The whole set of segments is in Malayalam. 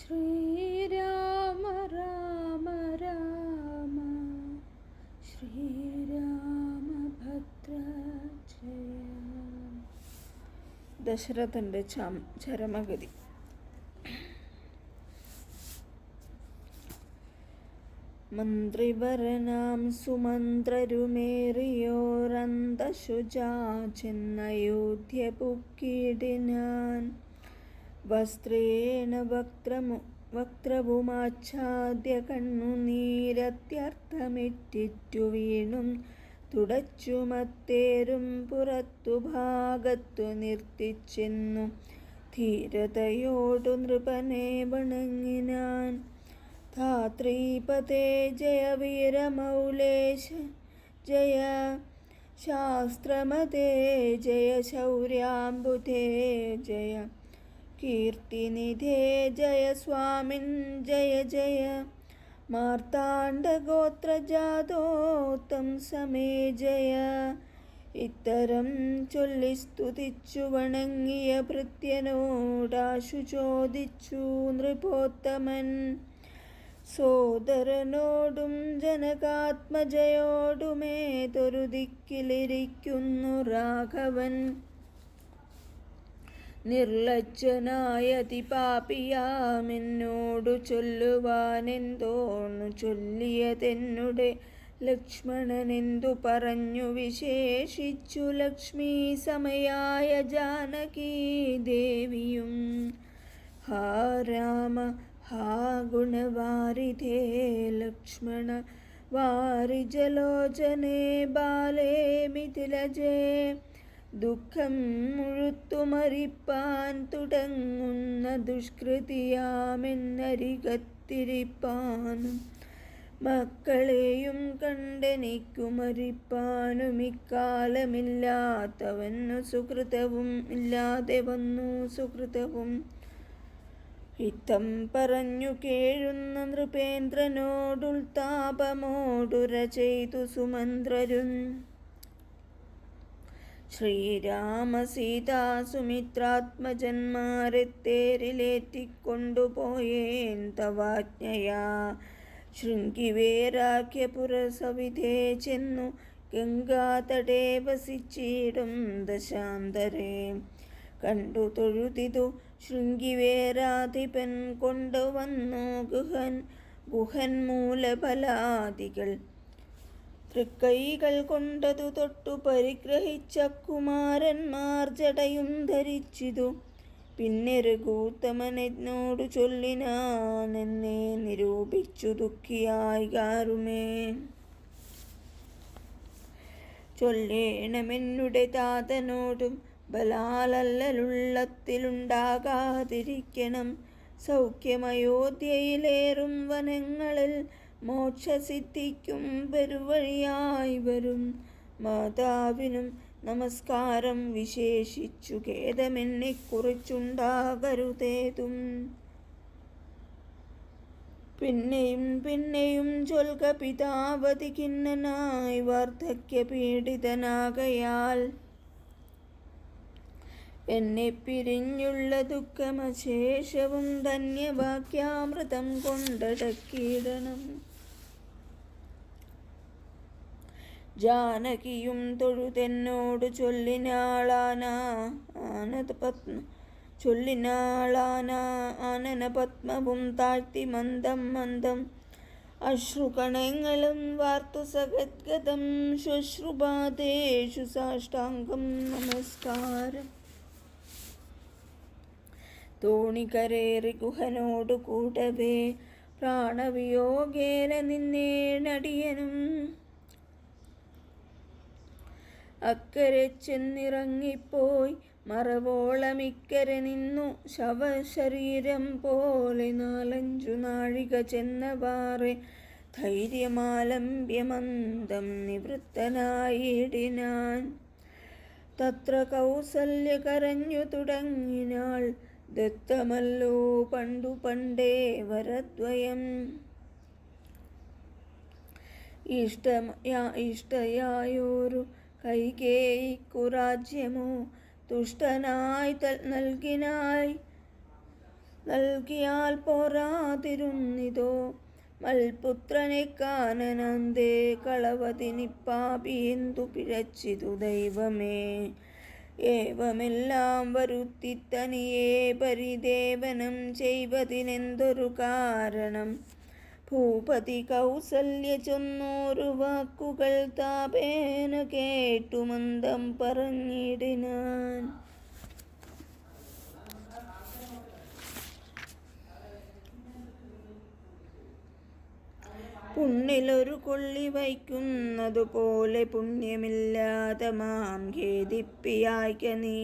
ശ്രീരാമ രാമ രാമ. ശ്രീരാമഭദ്ര ദശരഥന്റെ ചം ചരമഗതി. മന്ത്രിവരനാം സുമന്ത്രരുമേറിയോരന്തശുചാ ചെന്നയോധ്യ പുക്കിടിനാൻ വസ്ത്രേണ വക്രമു വക്ത്രവുമാച്ഛാദ്യ കണ്ണുനീരത്യർത്ഥമിറ്റിറ്റു വീണും തുടച്ചുമത്തേരും പുറത്തു ഭാഗത്തു നിർത്തിച്ചെന്നു. ധീരതയോടു നൃപനെ വണങ്ങിനാൻ ധാത്രീപതേ ജയ വീരമൗലേശ ജയ ശാസ്ത്രമതേ ജയ ശൗര്യാംബുധേ ജയ കീർത്തിനിധേ ജയ സ്വാമിൻ ജയ ജയ. മാർത്താണ്ഡഗോത്രജാതോത്തം സമേ ജയ. ഇത്തരം ചൊല്ലി സ്തുതിച്ചു വണങ്ങിയ ഭൃത്യനോടാശു ചോദിച്ചു നൃപോത്തമൻ. സോദരനോടും ജനകാത്മജയോടുമേതൊരു ദിക്കിലിരിക്കുന്നു രാഘവൻ. നിർലജ്ജനായതിപാപിയാമെന്നോടു ചൊല്ലുവാനെന്തോന്നു ചൊല്ലിയതെന്നുടെ ലക്ഷ്മണനെന്തു പറഞ്ഞു വിശേഷിച്ചു ലക്ഷ്മി സമയായ ജാനകീ ദേവിയും. ഹാ രാമ ഹാ ഗുണവാരിധേ ലക്ഷ്മണ വാരിജലോചനേ ബാലേ മിഥിലജേ. ദുഃഖം മുഴുത്തുമറിപ്പാൻ തുടങ്ങുന്ന ദുഷ്കൃതിയാമെന്നരികത്തിരിപ്പാനും മക്കളെയും കണ്ടെനിക്കുമറിപ്പാനും ഇക്കാലമില്ലാത്തവന്നു സുഹൃതവും ഇല്ലാതെ വന്നു സുഹൃതവും. ഇത്തം പറഞ്ഞു കേഴുന്ന നൃപേന്ദ്രനോടുൾ താപമോടുര ചെയ്തു സുമന്ത്രരും. ശ്രീരാമ സീതാ സുമിത്രാത്മജന്മാരെ തേരിലേറ്റിക്കൊണ്ടുപോയേൻ തവാജ്ഞയാ. ശൃംഗിവേരാഖ്യപുരസവിധേ ചെന്നു ഗംഗാതടേ വസിച്ചിടും ദശാന്തരേ. കണ്ടു തൊഴുതിതു ശൃംഗിവേരാധിപൻ കൊണ്ടുവന്നു ഗുഹൻ ഗുഹൻ മൂലഫലാദികൾ തൃക്കൈകൾ കൊണ്ടതു തൊട്ടു പരിഗ്രഹിച്ച കുമാരന്മാർ ജടയും ധരിച്ചിതു. പിന്നെ കൂത്തമനോടു ചൊല്ലിനാനെന്നെ നിരൂപിച്ചു ദുഃഖിയായി കാരുമേ. ചൊല്ലേണമെന്നുടെ താതനോടും ബലാലല്ലുള്ളത്തിലുണ്ടാകാതിരിക്കണം സൗഖ്യമയോധ്യയിലേറും വനങ്ങളിൽ മോക്ഷസിദ്ധിക്കും പെരുവഴിയായി വരും. മാതാവിനും നമസ്കാരം വിശേഷിച്ചു. ഖേദമെന്നെക്കുറിച്ചുണ്ടാകരുതേതും. പിന്നെയും പിന്നെയും ചൊൽക പിതാവതി ഖിന്നനായി വാർദ്ധക്യ പീഡിതനാകയാൽ എന്നെ പിരിഞ്ഞുള്ള ദുഃഖമശേഷവും ധന്യവാക്യാമൃതം കൊണ്ടടക്കിയിടണം ജാനകിയും തൊഴുതെന്നോട് ചൊല്ലിനാളാനാ ആനത പത്മ ആനന പത്മവും താഴ്ത്തി മന്ദം മന്ദം. അശ്രുകണങ്ങളും വാർത്തു സഗദ്ഗതം ശുശ്രുപാദേഷു സാഷ്ടാംഗം നമസ്കാരം. തോണികരേറി ഗുഹനോടു കൂടവേ പ്രാണവിയോഗേന നിന്നേനടിയനും അക്കരെ ചെന്നിറങ്ങിപ്പോയി. മറവോളമിക്കരെ നിന്നു ശവശരീരം പോലെ നാലഞ്ചു നാഴിക ചെന്നവാറെ ധൈര്യമാലംബ്യമന്ദം നിവൃത്തനായിടിനാൻ തത്ര കൗസല്യ കരഞ്ഞു തുടങ്ങിനാൾ ദത്തമല്ലോ പണ്ടു പണ്ടേ വരദ്വയം. ഇഷ്ട ഇഷ്ടയായോരു കൈകേയിക്കു രാജ്യമോ? തുഷ്ടനായി നൽകിനായി നൽകിയാൽ പോരാതിരുന്നിതോ? മൽപുത്രനെ കാനനന്തേ കളവതിനിപ്പാപി എന്തു പിഴച്ചിതു ദൈവമേ? ഏവമെല്ലാം വരുത്തി പരിദേവനം ചെയ്വതിനെന്തൊരു കാരണം? ഭൂപതി കൗസല്യ ചൊന്നൂറു വാക്കുകൾ താപേന കേട്ടു മന്ദം പറഞ്ഞിടിനാൻ. പുണ്ണിലൊരു കൊള്ളി വയ്ക്കുന്നതുപോലെ പുണ്യമില്ലാതെ മാം ഖേദിപ്പിയായ്ക്ക നീ.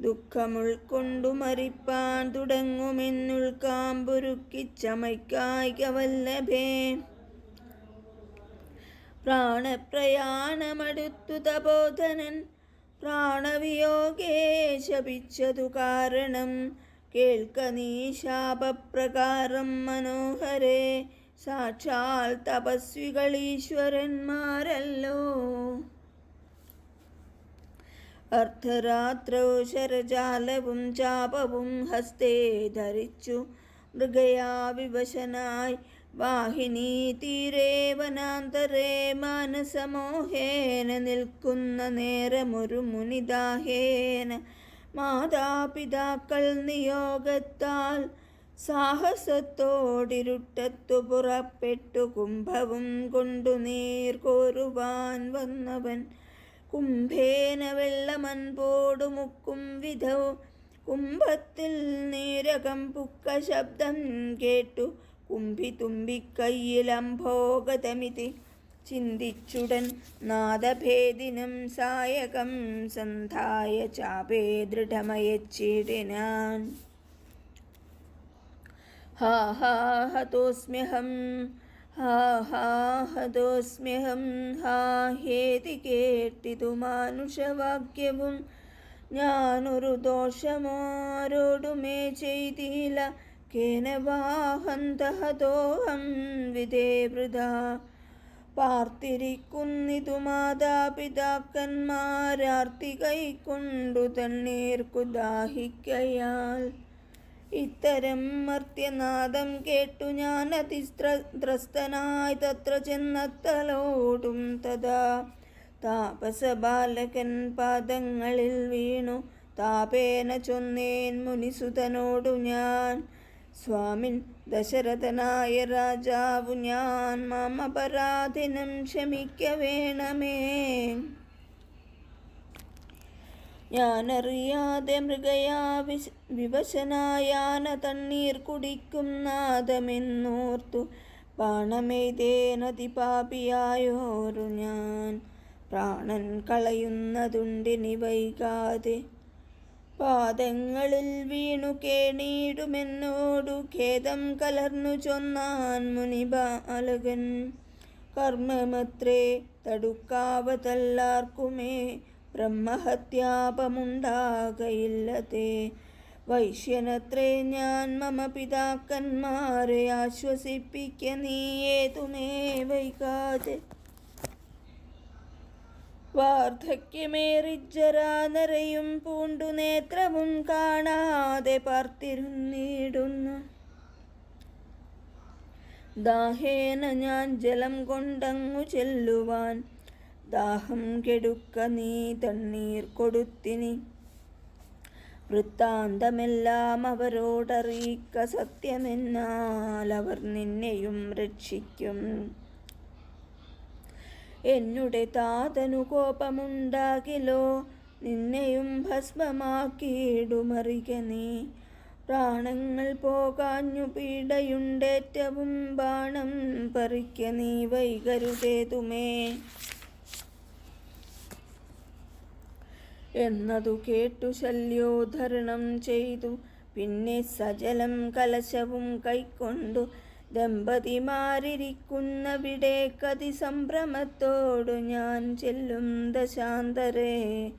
ദുഃഖമുൾക്കൊണ്ടു മരിപ്പാൻ തുടങ്ങുമെന്നുൾക്കാമ്പുരുക്കി ചമയ്ക്കായ്ക വല്ലഭേ. പ്രാണപ്രയാണമടുത്തു പ്രാണവിയോഗേ ശപിച്ചതു കാരണം കേൾക്ക നീ ശാപപ്രകാരം മനോഹരേ. സാക്ഷാൽ തപസ്വികളീശ്വരന്മാരല്ലോ അർദ്ധരാത്രോ ശരജാലവും ചാപവും ഹസ്തേ ധരിച്ചു. മൃഗയാ വിവശനായി. വാഹിനി തീരെ വനാന്തരേ. മാനസമോഹേന നിൽക്കുന്ന നേരമൊരു മുനിദാഹേന. മാതാപിതാക്കൾ നിയോഗത്താൽ സാഹസത്തോടിരുട്ടത്തു പുറപ്പെട്ടു കുംഭവും കൊണ്ടു നീർ കോരുവാൻ വന്നവൻ കുംഭേന വെള്ളമൻപോടു മുക്കും വിധൗ കുംഭത്തിൽ നീരകം പുക്ക ശബ്ദം കേട്ടു. കുംഭി തുമ്പിക്കൈയിലംഭോഗതമിതി ചിന്തിച്ചുടൻ നാദഭേദിനും സായകം സന്ധായ ചാപേ ദൃഢമയച്ചിടിനാൻ. ഹാ ഹാ ഹതോസ്മ്യഹം ഹാ ഹാ ഹേതി കേട്ടിതു മാനുഷവാക്യവും. ഞാനൊരു ദോഷമാരോടുമേ ചെയ്തില്ല കേനവാഹന്തഹതോഹം വിധേവൃത പാർത്തിരിക്കുന്നിതു മാതാപിതാക്കന്മാരാർത്തി കൈക്കൊണ്ടു തണ്ണീർക്കു ദാഹിക്കയാൽ. ഇത്തരം മർത്യനാദം കേട്ടു ഞാൻ അതിസ്ത്രസ്തനായി തത്ര ചെന്നത്തലോടും തഥാ. താപസബാലകൻ പാദങ്ങളിൽ വീണു. താപേന ചൊന്നേൻ മുനിസുതനോടു ഞാൻ. സ്വാമിൻ ദശരഥനായ രാജാവു ഞാൻ. മാം ക്ഷമിക്ക വേണമേ ഞാനറിയാതെ മൃഗയാ വിശ വിവശനായാന തണ്ണീർ കുടിക്കും നാദമെന്നോർത്തു. പാണമെയ്തേനതിപാപിയായോരു ഞാൻ. പ്രാണൻ കളയുന്നതുണ്ടിനി വൈകാതെ. പാദങ്ങളിൽ വീണു കേണീടുമെന്നോടു ഖേദം കലർന്നു ചൊന്നാൻ മുനിബാലകൻ. കർമ്മമത്രേ തടുക്കാവതല്ലാർക്കുമേ ബ്രഹ്മഹത്യാപമുണ്ടാകയില്ലതേ. വൈശ്യനത്രേ ഞാൻ മമ പിതാക്കന്മാരെ ആശ്വസിപ്പിക്ക നീയേതുമേ വൈകാതെ. വാർദ്ധക്യമേറിജരാനരയും പൂണ്ടു നേത്രവും കാണാതെ പാർത്തിരുന്നിടുന്നു. ദാഹേന ഞാൻ ജലം കൊണ്ടങ്ങു ചെല്ലുവാൻ ദാഹം കെടുക്ക നീ തണ്ണീർ കൊടുത്തിനി. വൃത്താന്തമെല്ലാം അവരോടറിയിക്ക സത്യമെന്നാൽ അവർ നിന്നെയും രക്ഷിക്കും. എന്നുടെ താതനു കോപമുണ്ടാകിലോ നിന്നെയും ഭസ്മമാക്കിയിടുമറിക നീ. പ്രാണങ്ങൾ പോകാഞ്ഞു പീഡയുണ്ടേറ്റവും ബാണം പറിക്ക നീ വൈകരുതേതുമേ. എന്നതു കേട്ടു ശല്യോധരണം ചെയ്തു. പിന്നെ സജലം കലശവും കൈക്കൊണ്ടു ദമ്പതിമാരിരിക്കുന്നവിടെ കതി സംഭ്രമത്തോടു ഞാൻ ചെല്ലും ദശാന്തരേ.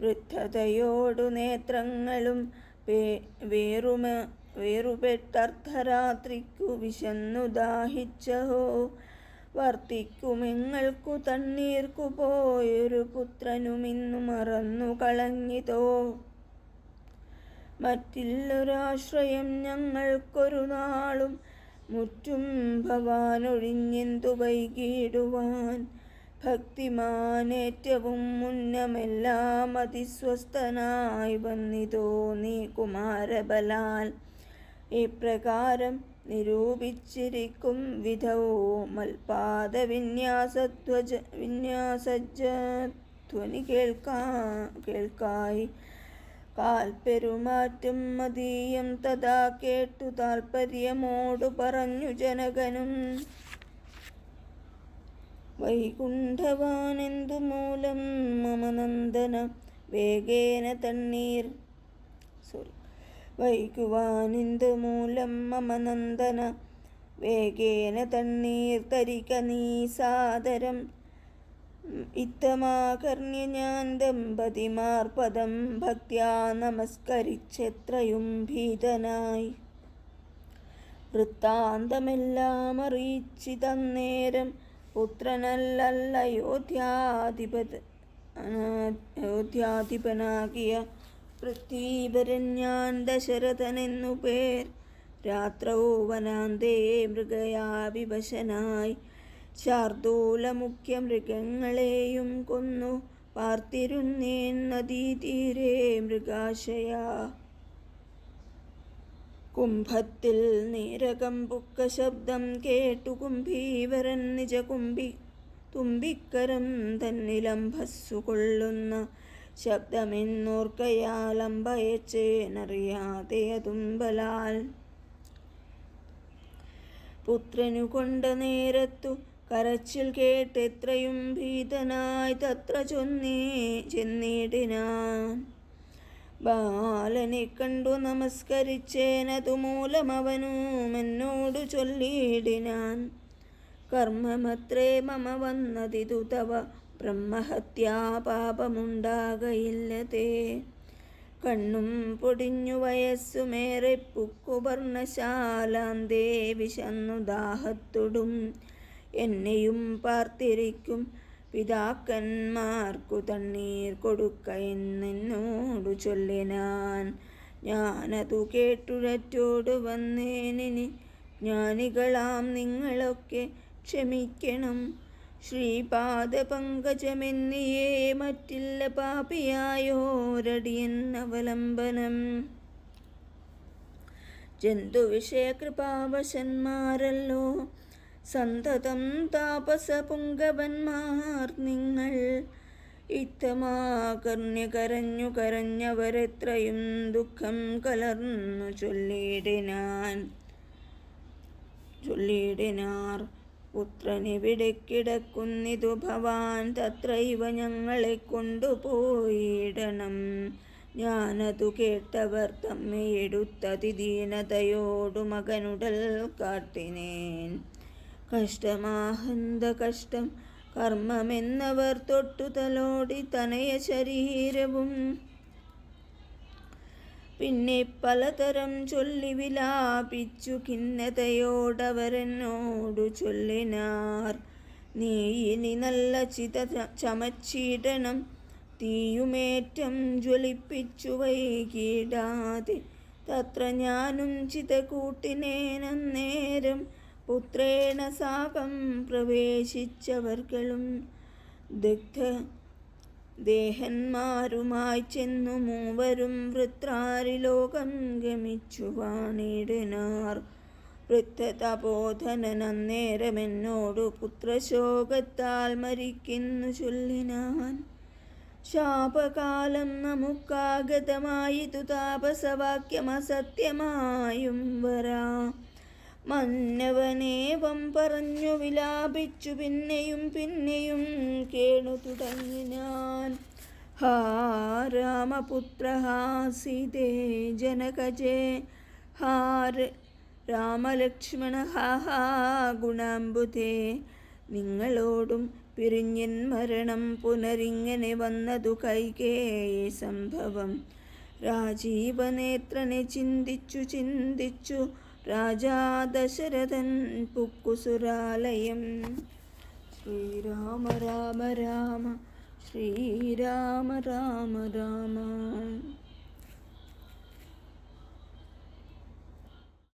വൃദ്ധതയോടു നേത്രങ്ങളും വേറുമ വേറുപെട്ടർദ്ധരാത്രിക്കു വിശന്നു ദാഹിച്ചഹോ. വർത്തിക്കുമെങ്ങൾക്കു തണ്ണീർക്കു പോയൊരു പുത്രനുമിന്നു മറന്നു കളഞ്ഞിതോ? മറ്റില്ലൊരാശ്രയം ഞങ്ങൾക്കൊരു നാളും മുറ്റും ഭവാനൊഴിഞ്ഞെന്തു വൈകിടുവാൻ? ഭക്തിമാനേറ്റവും മുന്നമെല്ലാം അതിസ്വസ്ഥനായി വന്നിതോ നീ കുമാരബലാൽ? ഇപ്രകാരം നിരൂപിച്ചിരിക്കും വിധവും മൽപാദ വിന്യാസധ്വജ വിന്യാസജ്വനി കേൾക്കാ കേൾക്കായി. കാൽപ്പെരുമാറ്റം മതീയം തഥാ കേട്ടു താൽപര്യമോടു പറഞ്ഞു ജനകനും. വൈകുണ്ഠവാനെന്തു മൂലം മമനന്ദന വേഗേന തണ്ണീർ വൈകുവാനെന്തു മൂലം മമ നന്ദന. വേഗേന തണ്ണീർ തരിക നീ സാദരം. ഇത്തമാകർണ്യ ഞാൻ ദമ്പതിമാർ പദം ഭക്യാ നമസ്കരിച്ചെത്രയും ഭീതനായി. വൃത്താന്തമെല്ലാം അറിയിച്ചിതന്നേരം പുത്രനല്ലയോധ്യാധിപത് അയോധ്യാധിപനാകിയ പൃഥ്വീപരൻ ഞാൻ ദശരഥനെന്നു പേർ. രാത്രവോ വനാന്തേ മൃഗയാ വിവശനായി ശാർദൂല മുഖ്യ മൃഗങ്ങളെയും കൊന്നു. പാർത്തിരുന്നേൻ നദീതീരേ മൃഗാശയ. കുംഭത്തിൽ നീരകമ്പുക്ക ശബ്ദം കേട്ടു. കുംഭീവരൻ നിജ കുംഭി തുമ്പിക്കരം തന്നിലംഭസ്സു കൊള്ളുന്ന ശബ്ദമെന്നോർക്കയാൽ അതുമ്പലാൽ. പുത്രനു കൊണ്ട നേരത്തു കരച്ചിൽ കേട്ടെത്രയും ഭീതനായി തത്ര ചൊന്നേ ചെന്നിടിനാൻ ബാലനെ കണ്ടു നമസ്കരിച്ചേനതു അവനും എന്നോടു ചൊല്ലിയിടിനാൻ കർമ്മമത്രേ മമ വന്നതിതു തവ ബ്രഹ്മഹത്യാ പാപമുണ്ടാകയില്ലതേ കണ്ണും പൊടിഞ്ഞു വയസ്സുമേറെ പുക്കുപർണശാലാന്തേ വിശന്നു ദാഹത്തൊടും. എന്നെയും പാർത്തിരിക്കും പിതാക്കന്മാർക്കു തണ്ണീർ കൊടുക്ക എന്നോടു ചൊല്ലിനാൻ ഞാനതു കേട്ടുഴറ്റോട് വന്നേനിനി. ജ്ഞാനികളാം നിങ്ങളൊക്കെ ക്ഷമിക്കണം. ശ്രീപാദപങ്കജമെന്നിയേ മറ്റില്ല പാപിയായോരടിയൻ അവലംബനം ജന്തുവിഷയകൃപാവശന്മാരല്ലോ സന്തതം താപസപുങ്കവന്മാർ നിങ്ങൾ. ഇത്തമാകർണ്യ കരഞ്ഞു കരഞ്ഞവരെത്രയും ദുഃഖം കലർന്നു ചൊല്ലിയിടിനാൻ. ചൊല്ലിയിടിനാർ. പുത്രനെവിടെ കിടക്കുന്നിതു ഭവാൻ തത്രൈവ ഞങ്ങളെ കൊണ്ടുപോയിടണം. ഞാനതു കേട്ടവർ തമ്മെ ദീനതയോടു മകനുടൽ കാട്ടിനേൻ. കഷ്ടമാഹന്ത കഷ്ടം കർമ്മമെന്നവർ തൊട്ടു തലോടി തനയ ശരീരവും പിന്നെ പലതരം ചൊല്ലി വിലാപിച്ചു ഖിന്നതയോടവരെന്നോടു ചൊല്ലിനാർ. നീ ഇനി നല്ല ചിത ചമച്ചിടണം. തീയുമേറ്റം ജ്വലിപ്പിച്ചു വൈകിടാതെ. തത്ര ഞാനും ചിത കൂട്ടിനേനേരം പുത്രേണ സാകം പ്രവേശിച്ചവർകളും ദഗ്ധ ദേഹന്മാരുമായി ചെന്നു മൂവരും വൃത്രാരിലോകം ഗമിച്ചു വാണിടനാർ. വൃത്തതബോധന അന്നേരമെന്നോടു പുത്രശോകത്താൽ മരിക്കുന്നു ചൊല്ലിനാൻ. ശാപകാലം നമുക്കാഗതമായിതു താപസവാക്യമസത്യമായും വരാ. മന്നവനേവം പറഞ്ഞു വിലാപിച്ചു പിന്നെയും പിന്നെയും കേണു തുടങ്ങി ഞാൻ. ഹാ രാമപുത്ര ഹാ സീതേ ജനകജേ. ഹാ രാമലക്ഷ്മണ ഹാ ഹാ ഗുണാംബുധേ നിങ്ങളോടും പിരിഞ്ഞൻ മരണം പുനരിങ്ങനെ വന്നതു കൈകേ സംഭവം. രാജീവനേത്രനെ ചിന്തിച്ചു ചിന്തിച്ചു രാജാ ദശരഥൻ പുക്കുസുരാലയം. ശ്രീരാമ രാമ രാമ ശ്രീരാമ രാമ രാമ.